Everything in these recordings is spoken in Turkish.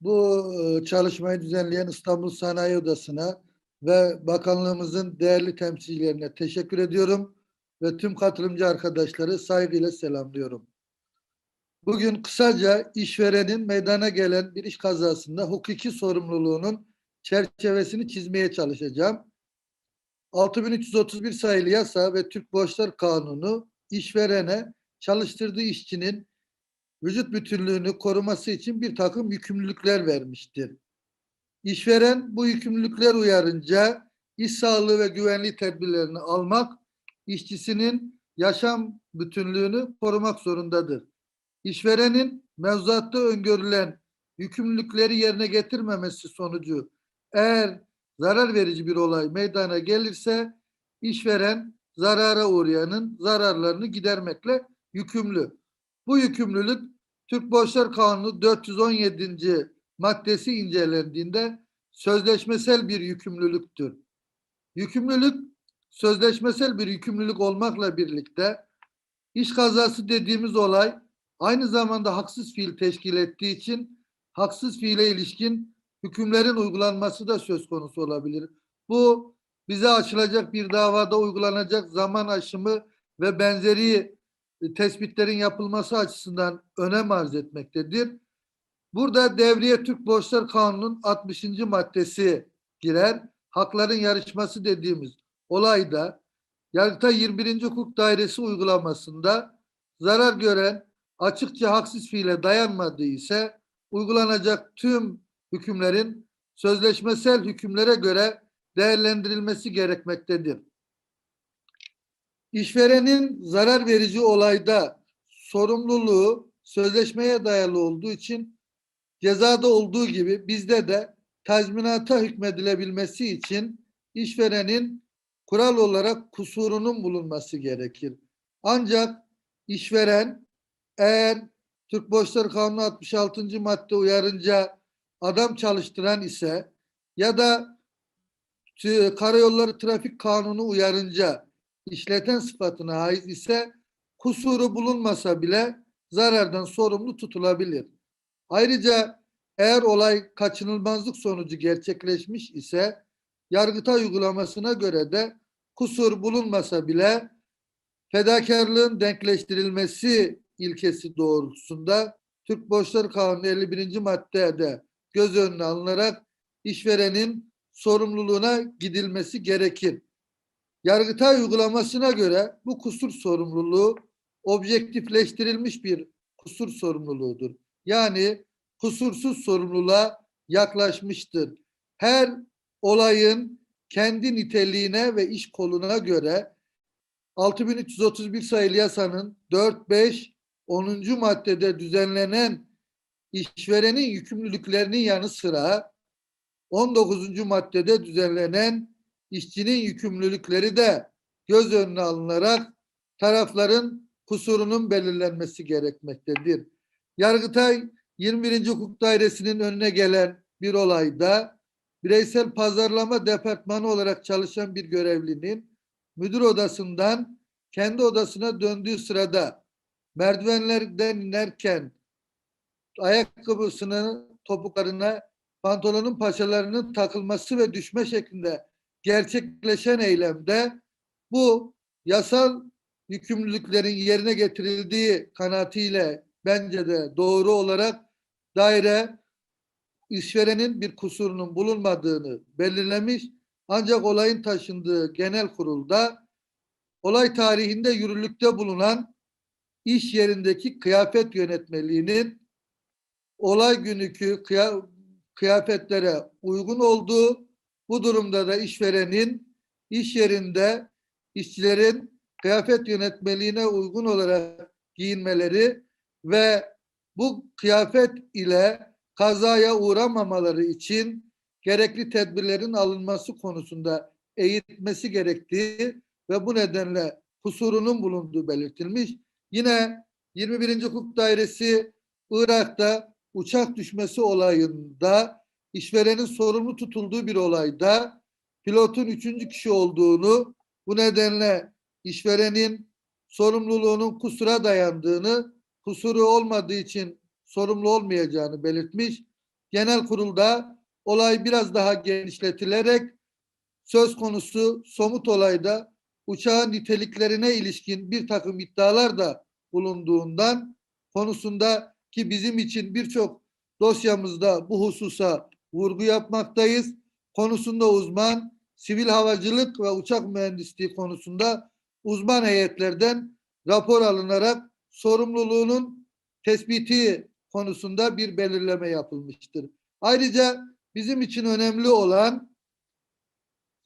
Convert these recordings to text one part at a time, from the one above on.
Bu e, çalışmayı düzenleyen İstanbul Sanayi Odası'na ve bakanlığımızın değerli temsilcilerine teşekkür ediyorum ve tüm katılımcı arkadaşları saygıyla selamlıyorum. Bugün kısaca işverenin meydana gelen bir iş kazasında hukuki sorumluluğunun çerçevesini çizmeye çalışacağım. 6331 sayılı yasa ve Türk Borçlar Kanunu işverene çalıştırdığı işçinin vücut bütünlüğünü koruması için bir takım yükümlülükler vermiştir. İşveren bu yükümlülükler uyarınca iş sağlığı ve güvenliği tedbirlerini almak, işçisinin yaşam bütünlüğünü korumak zorundadır. İşverenin mevzuatta öngörülen yükümlülükleri yerine getirmemesi sonucu eğer zarar verici bir olay meydana gelirse işveren zarara uğrayanın zararlarını gidermekle yükümlü. Bu yükümlülük Türk Borçlar Kanunu 417. maddesi incelendiğinde sözleşmesel bir yükümlülüktür. Yükümlülük sözleşmesel bir yükümlülük olmakla birlikte iş kazası dediğimiz olay aynı zamanda haksız fiil teşkil ettiği için haksız fiile ilişkin hükümlerin uygulanması da söz konusu olabilir. Bu bize açılacak bir davada uygulanacak zaman aşımı ve benzeri tespitlerin yapılması açısından önem arz etmektedir. Burada devreye Türk Borçlar Kanunu'nun 60. maddesi girer. Hakların yarışması dediğimiz olayda Yargıtay 21. Hukuk Dairesi uygulamasında zarar gören açıkça haksız fiile dayanmadığı ise uygulanacak tüm hükümlerin sözleşmesel hükümlere göre değerlendirilmesi gerekmektedir. İşverenin zarar verici olayda sorumluluğu sözleşmeye dayalı olduğu için cezada olduğu gibi bizde de tazminata hükmedilebilmesi için işverenin kural olarak kusurunun bulunması gerekir. Ancak işveren eğer Türk Borçları Kanunu 66. madde uyarınca adam çalıştıran ise ya da Karayolları Trafik Kanunu uyarınca işleten sıfatına ait ise kusuru bulunmasa bile zarardan sorumlu tutulabilir. Ayrıca eğer olay kaçınılmazlık sonucu gerçekleşmiş ise Yargıtay uygulamasına göre de kusur bulunmasa bile fedakarlığın denkleştirilmesi ilkesi doğrultusunda Türk Borçları Kanunu 51. maddede göz önüne alınarak işverenin sorumluluğuna gidilmesi gerekir. Yargıtay uygulamasına göre bu kusur sorumluluğu objektifleştirilmiş bir kusur sorumluluğudur. Yani kusursuz sorumluluğa yaklaşmıştır. Her olayın kendi niteliğine ve iş koluna göre 6331 sayılı yasanın 4, 5, 10. maddede düzenlenen işverenin yükümlülüklerinin yanı sıra 19. maddede düzenlenen işçinin yükümlülükleri de göz önüne alınarak tarafların kusurunun belirlenmesi gerekmektedir. Yargıtay 21. Hukuk Dairesi'nin önüne gelen bir olayda bireysel pazarlama departmanı olarak çalışan bir görevlinin müdür odasından kendi odasına döndüğü sırada merdivenlerden inerken ayakkabısının topuklarına pantolonun paçalarının takılması ve düşme şeklinde gerçekleşen eylemde bu yasal yükümlülüklerin yerine getirildiği kanaatiyle bence de doğru olarak daire işverenin bir kusurunun bulunmadığını belirlemiş. Ancak olayın taşındığı genel kurulda olay tarihinde yürürlükte bulunan iş yerindeki kıyafet yönetmeliğinin olay günükü kıyafetlere uygun olduğu bu durumda da işverenin iş yerinde işçilerin kıyafet yönetmeliğine uygun olarak giyinmeleri ve bu kıyafet ile kazaya uğramamaları için gerekli tedbirlerin alınması konusunda eğitmesi gerektiği ve bu nedenle kusurunun bulunduğu belirtilmiş. Yine 21. Hukuk Dairesi Irak'ta uçak düşmesi olayında işverenin sorumlu tutulduğu bir olayda pilotun üçüncü kişi olduğunu bu nedenle işverenin sorumluluğunun kusura dayandığını kusuru olmadığı için sorumlu olmayacağını belirtmiş. genel kurulda olay biraz daha genişletilerek söz konusu somut olayda uçağın niteliklerine ilişkin bir takım iddialar da bulunduğundan konusunda ki bizim için birçok dosyamızda bu hususa vurgu yapmaktayız. Konusunda uzman, sivil havacılık ve uçak mühendisliği konusunda uzman heyetlerden rapor alınarak sorumluluğunun tespiti konusunda bir belirleme yapılmıştır. Ayrıca bizim için önemli olan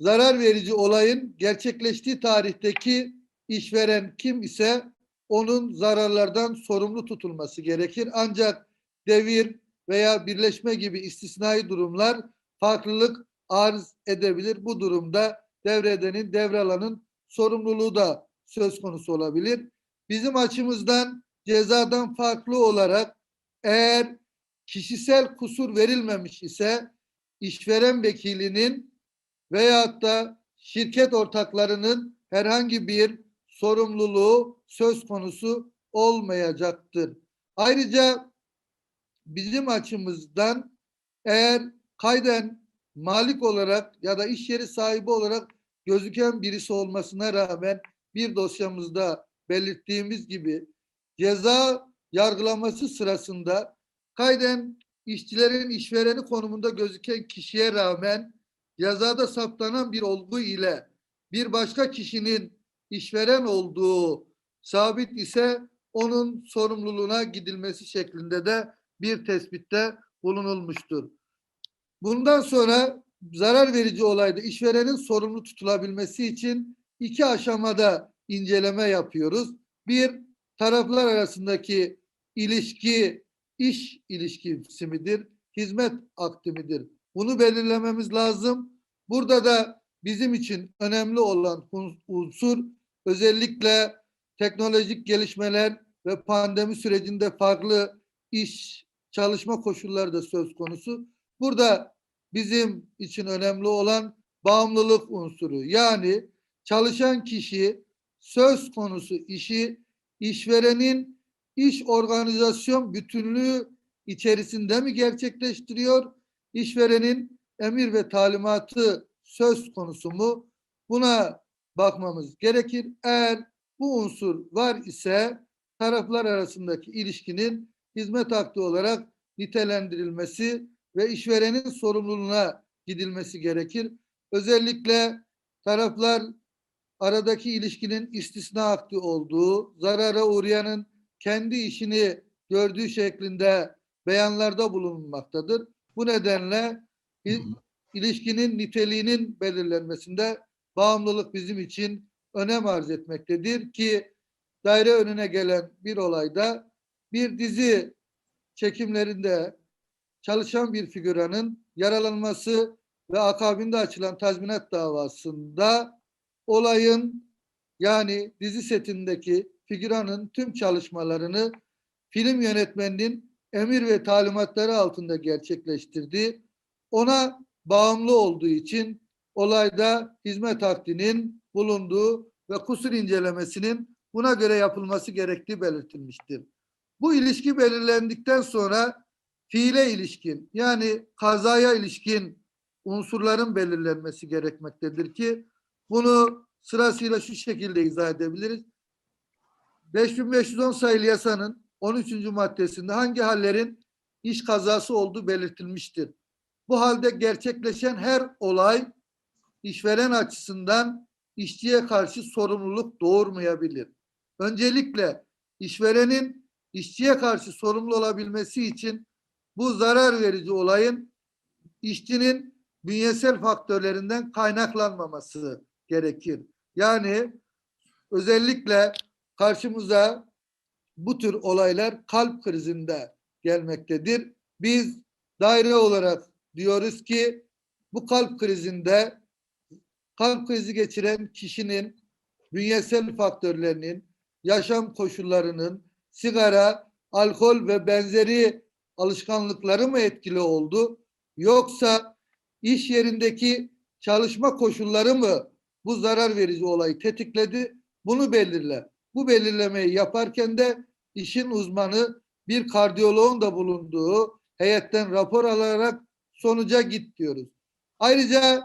zarar verici olayın gerçekleştiği tarihteki işveren kim ise onun zararlardan sorumlu tutulması gerekir. Ancak devir veya birleşme gibi istisnai durumlar farklılık arz edebilir. Bu durumda devredenin, devralanın sorumluluğu da söz konusu olabilir. Bizim açımızdan cezadan farklı olarak eğer kişisel kusur verilmemiş ise işveren vekilinin veyahut da şirket ortaklarının herhangi bir sorumluluğu söz konusu olmayacaktır. Ayrıca bizim açımızdan eğer kayden malik olarak ya da iş yeri sahibi olarak gözüken birisi olmasına rağmen bir dosyamızda belirttiğimiz gibi ceza yargılaması sırasında kayden işçilerin işvereni konumunda gözüken kişiye rağmen yazada saptanan bir olgu ile bir başka kişinin işveren olduğu sabit ise onun sorumluluğuna gidilmesi şeklinde de bir tespitte bulunulmuştur. Bundan sonra zarar verici olayda işverenin sorumlu tutulabilmesi için iki aşamada inceleme yapıyoruz. Bir, taraflar arasındaki ilişki iş ilişkisi midir, hizmet akti midir? Bunu belirlememiz lazım. Burada da bizim için önemli olan unsur özellikle teknolojik gelişmeler ve pandemi sürecinde farklı iş çalışma koşulları da söz konusu. Burada bizim için önemli olan bağımlılık unsuru. Yani çalışan kişi söz konusu işi işverenin iş organizasyon bütünlüğü içerisinde mi gerçekleştiriyor? İşverenin emir ve talimatı söz konusu mu? Buna bakmamız gerekir. Eğer bu unsur var ise taraflar arasındaki ilişkinin hizmet hakkı olarak nitelendirilmesi ve işverenin sorumluluğuna gidilmesi gerekir. Özellikle taraflar aradaki ilişkinin istisna hakkı olduğu, zarara uğrayanın kendi işini gördüğü şeklinde beyanlarda bulunmaktadır. Bu nedenle ilişkinin niteliğinin belirlenmesinde bağımlılık bizim için önem arz etmektedir ki daire önüne gelen bir olayda bir dizi çekimlerinde çalışan bir figüranın yaralanması ve akabinde açılan tazminat davasında olayın yani dizi setindeki figüranın tüm çalışmalarını film yönetmeninin emir ve talimatları altında gerçekleştirdi. Ona bağımlı olduğu için olayda hizmet akdinin bulunduğu ve kusur incelemesinin buna göre yapılması gerektiği belirtilmiştir. Bu ilişki belirlendikten sonra fiile ilişkin yani kazaya ilişkin unsurların belirlenmesi gerekmektedir ki bunu sırasıyla şu şekilde izah edebiliriz. 5510 sayılı yasanın 13. maddesinde hangi hallerin iş kazası olduğu belirtilmiştir. Bu halde gerçekleşen her olay işveren açısından işçiye karşı sorumluluk doğurmayabilir. Öncelikle işverenin işçiye karşı sorumlu olabilmesi için bu zarar verici olayın işçinin bünyesel faktörlerinden kaynaklanmaması gerekir. Yani özellikle karşımıza bu tür olaylar kalp krizinde gelmektedir. Biz daire olarak diyoruz ki bu kalp krizinde kalp krizi geçiren kişinin bünyesel faktörlerinin, yaşam koşullarının, sigara, alkol ve benzeri alışkanlıkları mı etkili oldu? Yoksa iş yerindeki çalışma koşulları mı bu zarar verici olayı tetikledi? Bunu belirle. Bu belirlemeyi yaparken de işin uzmanı bir kardiyoloğun da bulunduğu heyetten rapor alarak sonuca git diyoruz. Ayrıca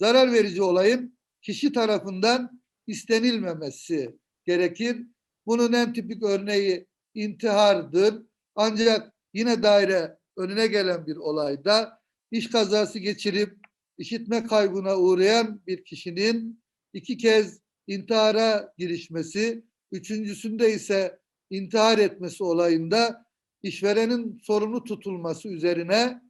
zarar verici olayın kişi tarafından istenilmemesi gerekir. Bunun en tipik örneği intihardır. Ancak yine daire önüne gelen bir olayda iş kazası geçirip işitme kaybına uğrayan bir kişinin iki kez intihara girişmesi, üçüncüsünde ise intihar etmesi olayında işverenin sorumlu tutulması üzerine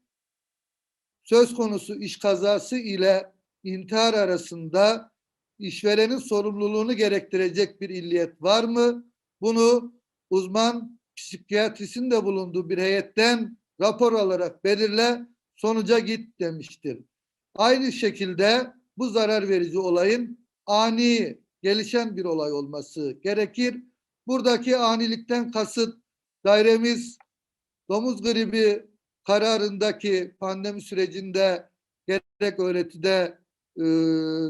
söz konusu iş kazası ile intihar arasında işverenin sorumluluğunu gerektirecek bir illiyet var mı? Bunu uzman psikiyatristin de bulunduğu bir heyetten rapor alarak belirle sonuca git demiştir. Aynı şekilde bu zarar verici olayın ani gelişen bir olay olması gerekir. Buradaki anilikten kasıt dairemiz domuz gribi kararındaki pandemi sürecinde gerek öğretide e,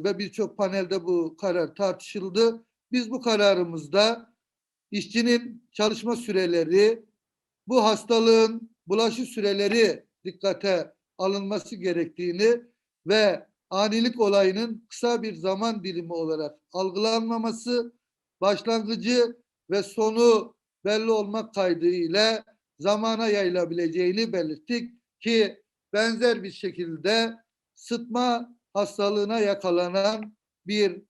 ve birçok panelde bu karar tartışıldı. Biz bu kararımızda işçinin çalışma süreleri, bu hastalığın bulaşı süreleri dikkate alınması gerektiğini ve anilik olayının kısa bir zaman dilimi olarak algılanmaması, başlangıcı ve sonu belli olmak kaydıyla zamana yayılabileceğini belirttik ki benzer bir şekilde sıtma hastalığına yakalanan bir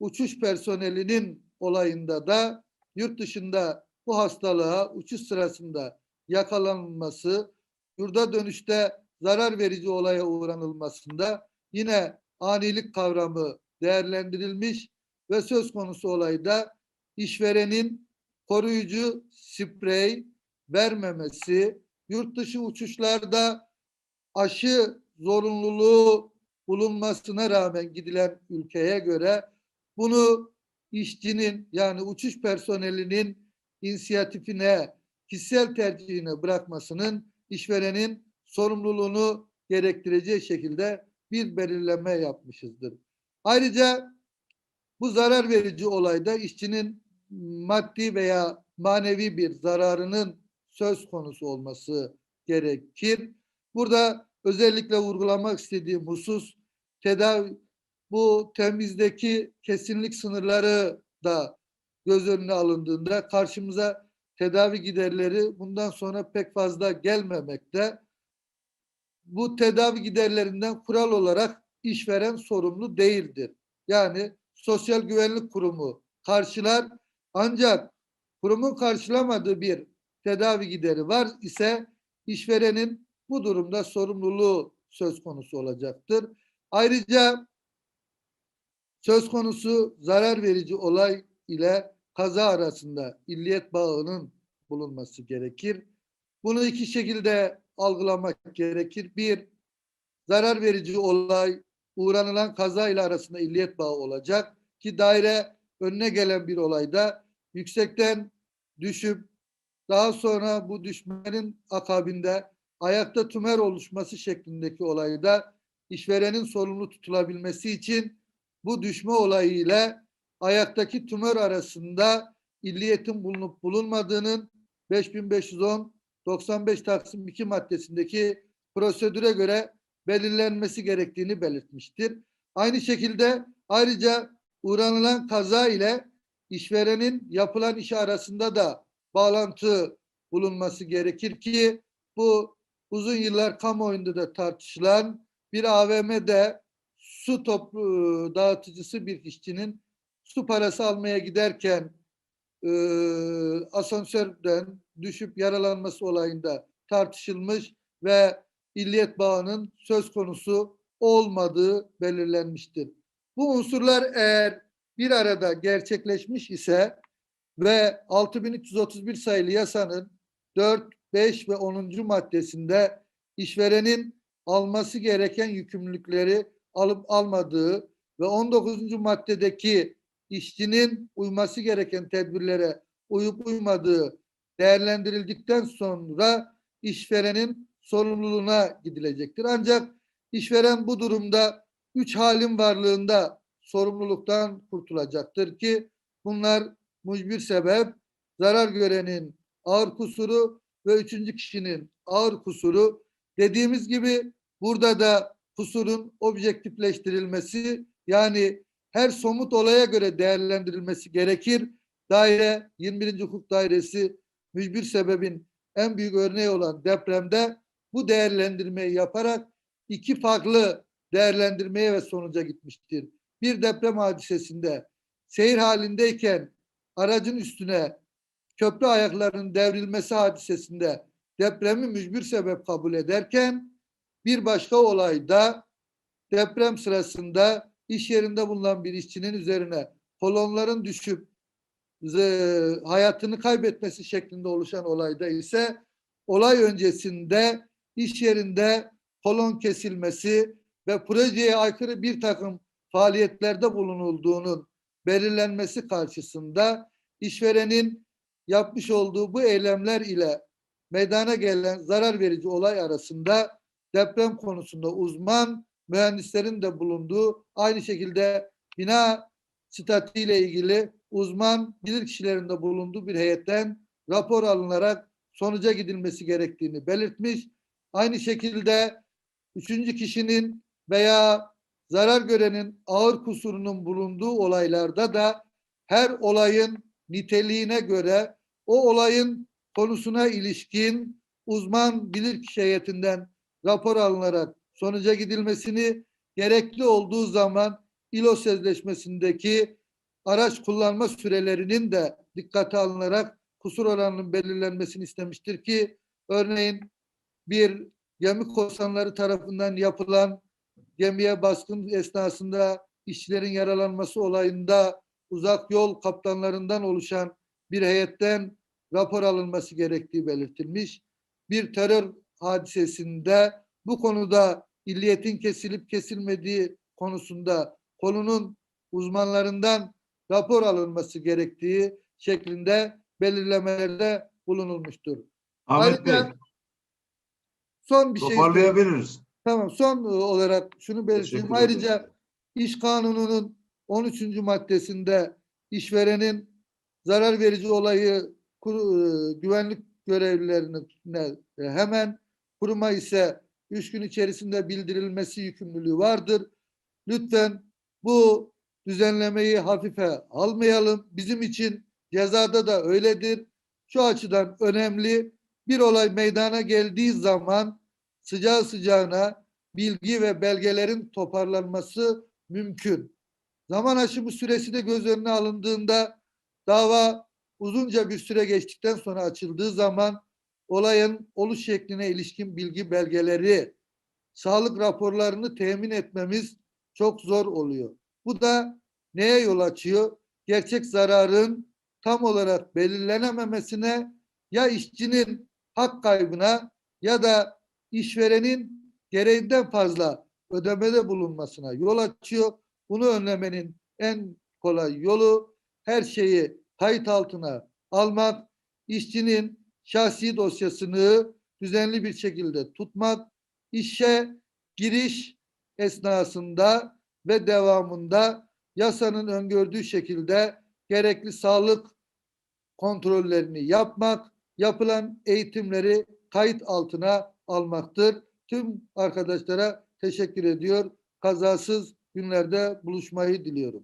uçuş personelinin olayında da yurt dışında bu hastalığa uçuş sırasında yakalanması, yurda dönüşte zarar verici olaya uğranılmasında yine anilik kavramı değerlendirilmiş ve söz konusu olayda işverenin koruyucu sprey vermemesi, yurt dışı uçuşlarda aşı zorunluluğu bulunmasına rağmen gidilen ülkeye göre bunu işçinin yani uçuş personelinin inisiyatifine, kişisel tercihine bırakmasının işverenin sorumluluğunu gerektireceği şekilde bir belirleme yapmışızdır. Ayrıca bu zarar verici olayda işçinin maddi veya manevi bir zararının söz konusu olması gerekir. Burada özellikle vurgulamak istediğim husus tedavi bu temizdeki kesinlik sınırları da göz önüne alındığında karşımıza tedavi giderleri bundan sonra pek fazla gelmemekte. Bu tedavi giderlerinden kural olarak işveren sorumlu değildir. Yani Sosyal Güvenlik Kurumu karşılar ancak kurumun karşılamadığı bir tedavi gideri var ise işverenin bu durumda sorumluluğu söz konusu olacaktır. Ayrıca söz konusu zarar verici olay ile kaza arasında illiyet bağının bulunması gerekir. Bunu iki şekilde algılamak gerekir. Bir, zarar verici olay uğranılan kaza ile arasında illiyet bağı olacak ki daire önüne gelen bir olayda yüksekten düşüp daha sonra bu düşmenin akabinde ayakta tümer oluşması şeklindeki olayda işverenin sorumlu tutulabilmesi için bu düşme olayı ile ayaktaki tümör arasında illiyetin bulunup bulunmadığının 5510 95 Taksim 2 maddesindeki prosedüre göre belirlenmesi gerektiğini belirtmiştir. Aynı şekilde ayrıca uğranılan kaza ile işverenin yapılan işi arasında da bağlantı bulunması gerekir ki bu uzun yıllar kamuoyunda da tartışılan bir AVM'de su toplu dağıtıcısı bir işçinin su parası almaya giderken e, asansörden düşüp yaralanması olayında tartışılmış ve illiyet bağının söz konusu olmadığı belirlenmiştir. Bu unsurlar eğer bir arada gerçekleşmiş ise ve 6331 sayılı yasanın 4, 5 ve 10. maddesinde işverenin alması gereken yükümlülükleri alıp almadığı ve 19. maddedeki işçinin uyması gereken tedbirlere uyup uymadığı değerlendirildikten sonra işverenin sorumluluğuna gidilecektir. Ancak işveren bu durumda üç halin varlığında sorumluluktan kurtulacaktır ki bunlar mucbir sebep, zarar görenin ağır kusuru ve üçüncü kişinin ağır kusuru. Dediğimiz gibi burada da kusurun objektifleştirilmesi yani her somut olaya göre değerlendirilmesi gerekir. Daire 21. Hukuk Dairesi mücbir sebebin en büyük örneği olan depremde bu değerlendirmeyi yaparak iki farklı değerlendirmeye ve sonuca gitmiştir. Bir deprem hadisesinde seyir halindeyken aracın üstüne köprü ayaklarının devrilmesi hadisesinde depremi mücbir sebep kabul ederken bir başka olayda deprem sırasında iş yerinde bulunan bir işçinin üzerine kolonların düşüp ze- hayatını kaybetmesi şeklinde oluşan olayda ise olay öncesinde iş yerinde kolon kesilmesi ve projeye aykırı bir takım faaliyetlerde bulunulduğunun belirlenmesi karşısında işverenin yapmış olduğu bu eylemler ile meydana gelen zarar verici olay arasında deprem konusunda uzman mühendislerin de bulunduğu aynı şekilde bina statiğiyle ilgili uzman bilirkişilerin de bulunduğu bir heyetten rapor alınarak sonuca gidilmesi gerektiğini belirtmiş. Aynı şekilde üçüncü kişinin veya zarar görenin ağır kusurunun bulunduğu olaylarda da her olayın niteliğine göre o olayın konusuna ilişkin uzman bilirkişi heyetinden rapor alınarak sonuca gidilmesini gerekli olduğu zaman İLO Sözleşmesi'ndeki araç kullanma sürelerinin de dikkate alınarak kusur oranının belirlenmesini istemiştir ki örneğin bir gemi korsanları tarafından yapılan gemiye baskın esnasında işçilerin yaralanması olayında uzak yol kaptanlarından oluşan bir heyetten rapor alınması gerektiği belirtilmiş. Bir terör hadisesinde bu konuda illiyetin kesilip kesilmediği konusunda konunun uzmanlarından rapor alınması gerektiği şeklinde belirlemelerde bulunulmuştur. Ahmet Bey, Ayrıca son bir şey toparlayabiliriz. Tamam son e, olarak şunu belirteyim. Ayrıca iş kanununun 13. maddesinde işverenin zarar verici olayı e, güvenlik görevlilerine e, hemen kuruma ise 3 gün içerisinde bildirilmesi yükümlülüğü vardır. Lütfen bu düzenlemeyi hafife almayalım. Bizim için cezada da öyledir. Şu açıdan önemli. Bir olay meydana geldiği zaman sıcağı sıcağına bilgi ve belgelerin toparlanması mümkün. Zaman aşımı süresi de göz önüne alındığında dava uzunca bir süre geçtikten sonra açıldığı zaman olayın oluş şekline ilişkin bilgi belgeleri, sağlık raporlarını temin etmemiz çok zor oluyor. Bu da neye yol açıyor? Gerçek zararın tam olarak belirlenememesine ya işçinin hak kaybına ya da işverenin gereğinden fazla ödemede bulunmasına yol açıyor. Bunu önlemenin en kolay yolu her şeyi kayıt altına almak, işçinin şahsi dosyasını düzenli bir şekilde tutmak, işe giriş esnasında ve devamında yasanın öngördüğü şekilde gerekli sağlık kontrollerini yapmak, yapılan eğitimleri kayıt altına almaktır. Tüm arkadaşlara teşekkür ediyor. Kazasız günlerde buluşmayı diliyorum.